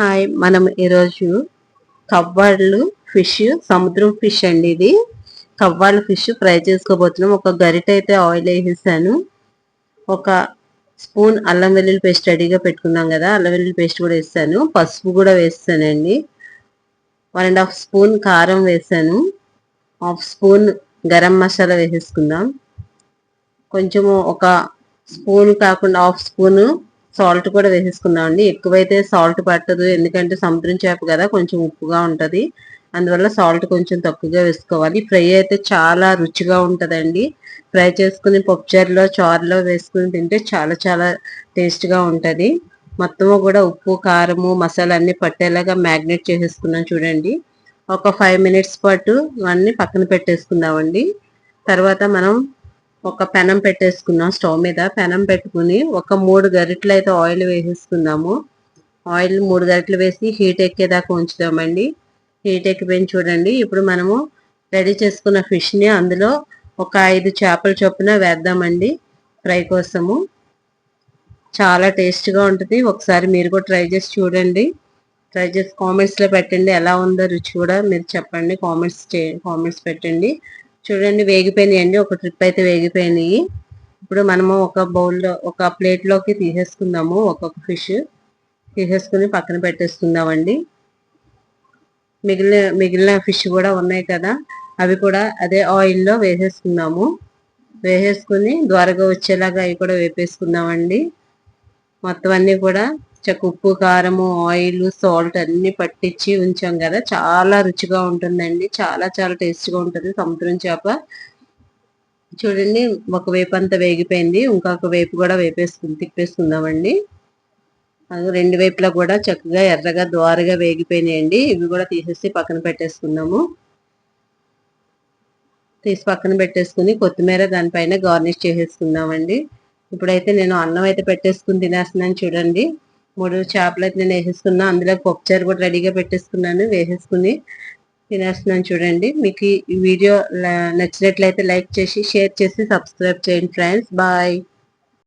Hi మనం ఈరోజు కవ్వాళ్ళు fish సముద్రం ఫిష్ అండి ఇది. కవ్వాళ్ళు ఫిష్ ఫ్రై చేసుకోబోతున్నాం. ఒక గరిట అయితే ఆయిల్ వేసేసాను. ఒక స్పూన్ అల్లం వెల్లుల్లి పేస్ట్ రెడీగా పెట్టుకున్నాం కదా అల్లం వెల్లుల్లి పేస్ట్ కూడా వేస్తాను పసుపు కూడా వేస్తానండి. వన్ అండ్ హాఫ్ స్పూన్ కారం వేసాను. హాఫ్ స్పూన్ గరం మసాలా వేసేసుకుందాం. కొంచెము ఒక స్పూన్ కాకుండా హాఫ్ స్పూన్ సాల్ట్ కూడా వేసేసుకున్నాం అండి ఎక్కువైతే సాల్ట్ పట్టదు. ఎందుకంటే సముద్రం చేప కదా కొంచెం ఉప్పుగా ఉంటుంది. అందువల్ల సాల్ట్ కొంచెం తక్కువగా వేసుకోవాలి. ఫ్రై అయితే చాలా రుచిగా ఉంటుందండి. ఫ్రై చేసుకుని పప్పుచారులో చారులో వేసుకుని తింటే చాలా చాలా టేస్ట్గా ఉంటుంది. మొత్తము కూడా ఉప్పు కారము మసాలా అన్ని పట్టేలాగా మ్యాగ్నేట్ చేసేసుకున్నాం చూడండి. ఒక ఫైవ్ మినిట్స్ పాటు ఇవన్నీ పక్కన పెట్టేసుకుందామండి. తర్వాత మనం ఒక పెనం పెట్టేసుకున్నాం స్టవ్ మీద పెనం పెట్టుకుని ఒక మూడు గరిటెలు అయితే ఆయిల్ వేసేసుకుందాము. ఆయిల్ మూడు గరిటలు వేసి హీట్ ఎక్కేదాకా ఉంచుదామండి. హీట్ ఎక్కిపోయిన చూడండి ఇప్పుడు మనము రెడీ చేసుకున్న ఫిష్ని అందులో ఒక ఐదు చేపల చొప్పున వేద్దామండి ఫ్రై కోసము. చాలా టేస్ట్గా ఉంటుంది ఒకసారి మీరు కూడా ట్రై చేసి చూడండి. ట్రై చేసి కామెంట్స్లో పెట్టండి ఎలా ఉందో రుచి కూడా మీరు చెప్పండి కామెంట్స్ కామెంట్స్ పెట్టండి. చూడండి వేగిపోయినాయి అండి. ఒక ట్రిప్ అయితే వేగిపోయినాయి. ఇప్పుడు మనము ఒక బౌల్లో ఒక ప్లేట్లోకి తీసేసుకుందాము. ఒక్కొక్క ఫిష్ తీసేసుకుని పక్కన పెట్టేసుకుందామండి. మిగిలిన మిగిలిన ఫిష్ కూడా ఉన్నాయి కదా. అవి కూడా అదే ఆయిల్లో వేసేసుకుందాము. వేసేసుకుని ద్వారగా వచ్చేలాగా అవి కూడా వేపేసుకుందామండి. మొత్తం అన్నీ కూడా చక్క ఉప్పు కారము ఆయిల్ సాల్ట్ అన్ని పట్టించి ఉంచాం కదా. చాలా రుచిగా ఉంటుందండి. చాలా చాలా టేస్ట్గా ఉంటుంది. సముద్రం చేప. చూడండి ఒక వైపు అంతా వేగిపోయింది. ఇంకొక వేపు కూడా వేపేసుకుని తిప్పేసుకుందామండి. రెండు వైపులా కూడా చక్కగా ఎర్రగా ద్వారగా వేగిపోయినాయండి. ఇవి కూడా తీసేసి పక్కన పెట్టేసుకుందాము. తీసి పక్కన పెట్టేసుకుని కొత్తిమీర దానిపైన గార్నిష్ చేసేసుకుందామండి. ఇప్పుడైతే నేను అన్నం అయితే పెట్టేసుకుని తినేస్తున్నాను చూడండి. మూడు చేపలు అయితే నేను వేసేసుకున్నా. అందులో పప్పుచారు కూడా రెడీగా పెట్టేసుకున్నాను. వేసేసుకుని తినేస్తున్నాను చూడండి. మీకు ఈ వీడియో నచ్చినట్లయితే లైక్ చేసి షేర్ చేసి సబ్స్క్రైబ్ చేయండి ఫ్రెండ్స్. బాయ్.